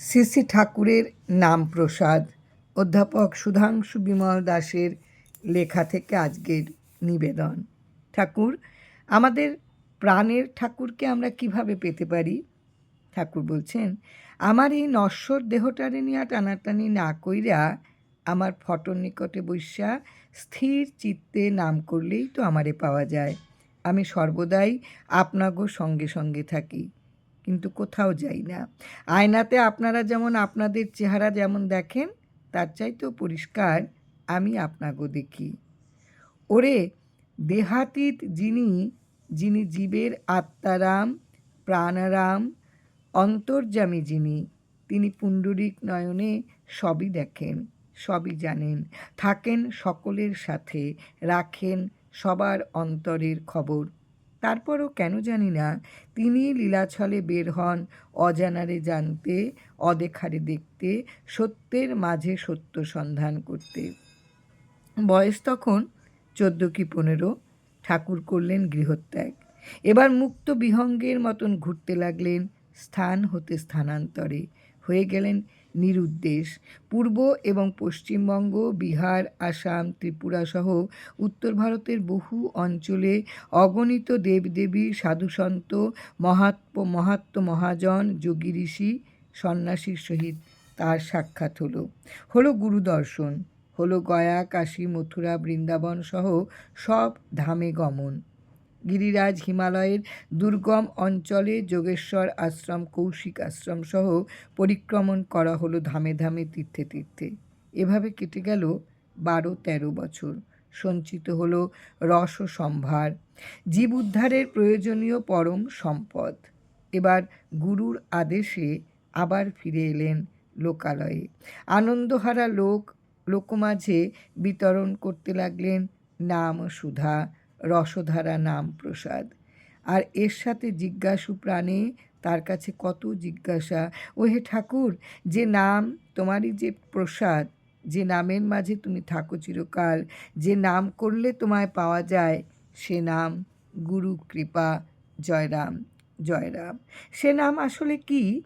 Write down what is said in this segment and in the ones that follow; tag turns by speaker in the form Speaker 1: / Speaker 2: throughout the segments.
Speaker 1: শ্রী ঠাকুরের নাম প্রসাদ। অধ্যাপক সুধাংশু বিমল দাসের লেখা থেকে আজকের নিবেদন। ঠাকুর, আমাদের প্রাণের ঠাকুরকে আমরা কীভাবে পেতে পারি? ঠাকুর বলছেন, আমার এই নশ্বর দেহটারে নিয়ে টানাটানি না কইরা আমার ফটোর নিকটে বৈশা স্থির চিত্তে নাম করলেই তো আমারে পাওয়া যায়। আমি সর্বদাই আপনাগো সঙ্গে সঙ্গে থাকি। কিন্তু কোথাও যাই না। আয়নাতে আপনারা যেমন আপনাদের চেহারা যেমন দেখেন, তার চাইতেও পরিষ্কার আমি আপনাগো দেখি। ওরে, দেহাতীত যিনি যিনি জীবের আত্মারাম, প্রাণারাম, অন্তর্যামী যিনি, তিনি পুণ্ডরিক নয়নে সবই দেখেন, সবই জানেন, থাকেন সকলের সাথে, রাখেন সবার অন্তরের খবর। তারপরও কেন জানি না, তিনি লীলাছলে বের হন, অজানারে জানতে, অদেখারে দেখতে, সত্যের মাঝে সত্য সন্ধান করতে। বয়স তখন চোদ্দ কি পনেরো, ঠাকুর করলেন গৃহত্যাগ। এবার মুক্ত বিহঙ্গের মতন ঘুরতে লাগলেন, স্থান হতে স্থানান্তরে। হয়ে গেলেন নিরুদ্দেশ। পূর্ব এবং পশ্চিমবঙ্গ, বিহার, আসাম, ত্রিপুরা সহ উত্তর ভারতের বহু অঞ্চলে অগণিত দেবদেবী, সাধুসন্ত, মহাত্ম মহাত্ম মহাজন, যোগী ঋষি, সন্ন্যাসীর সহিত তার সাক্ষাৎ হলো। হলো গুরুদর্শন, হলো গয়া, কাশী, মথুরা, বৃন্দাবন সহ সব ধামে গমন। গিরিরাজ হিমালয়ের দুর্গম অঞ্চলে যোগেশ্বর আশ্রম, কৌশিক আশ্রম সহ পরিক্রমণ করা হলো ধামে ধামে তীর্থে তীর্থে। এভাবে কেটে গেল বারো তেরো বছর। সঞ্চিত হল রস সম্ভার। জীব উদ্ধারের প্রয়োজনীয় পরম সম্পদ। এবার গুরুর আদেশে আবার ফিরে এলেন লোকালয়ে। আনন্দহারা লোক, লোকমাঝে বিতরণ করতে লাগলেন, নাম সুধা রসধারা নাম প্রসাদ। আর এর সাথে জিজ্ঞাসু প্রাণে তার কাছে কত জিজ্ঞাসা ও হে ঠাকুর, যে নাম তোমারই যে প্রসাদ, যে নামের মাঝে তুমি থাকো চিরকাল, যে নাম করলে তোমায় পাওয়া যায়, সে নাম গুরু কৃপা, জয়রাম জয়রাম। সে নাম আসলে কি?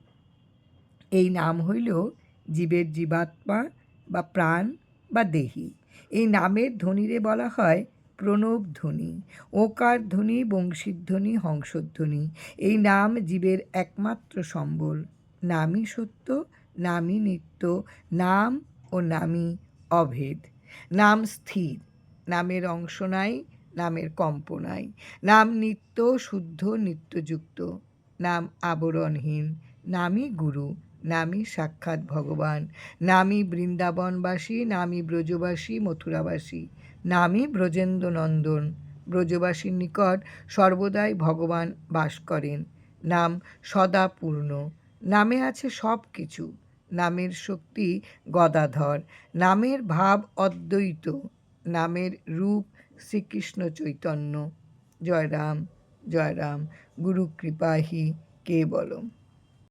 Speaker 1: এই নাম হইল জীবের জীবাত্মা বা প্রাণ বা দেহি। এই নামের ধ্বনিরে বলা হয় প্রণব ধ্বনি, ওকার ধ্বনি, বংশীধ্বনি, হংসধ্বনি, এই নাম জীবের একমাত্র সম্বল। নামই সত্য, নামই নিত্য, নাম ও নামই অভেদ। নাম স্থির, নামের অংশ নাই, নামের কম্প নাই। নাম নিত্য, শুদ্ধ, নিত্যযুক্ত। নাম আবরণহীন, নামই গুরু নামই সাক্ষাৎ ভগবান, নামই বৃন্দাবনবাসী, নামই ব্রজবাসী, মথুরাবাসী, নামই ব্রজেন্দ্র নন্দন ব্রজবাসীর নিকট সর্বদাই ভগবান বাস করেন। নাম সদা পূর্ণ নামে আছে সব কিছু নামের শক্তি গদাধর। নামের ভাব অদ্বৈত। নামের রূপ শ্রীকৃষ্ণ চৈতন্য। জয় রাম জয় রাম গুরু কৃপাহি কে বলম?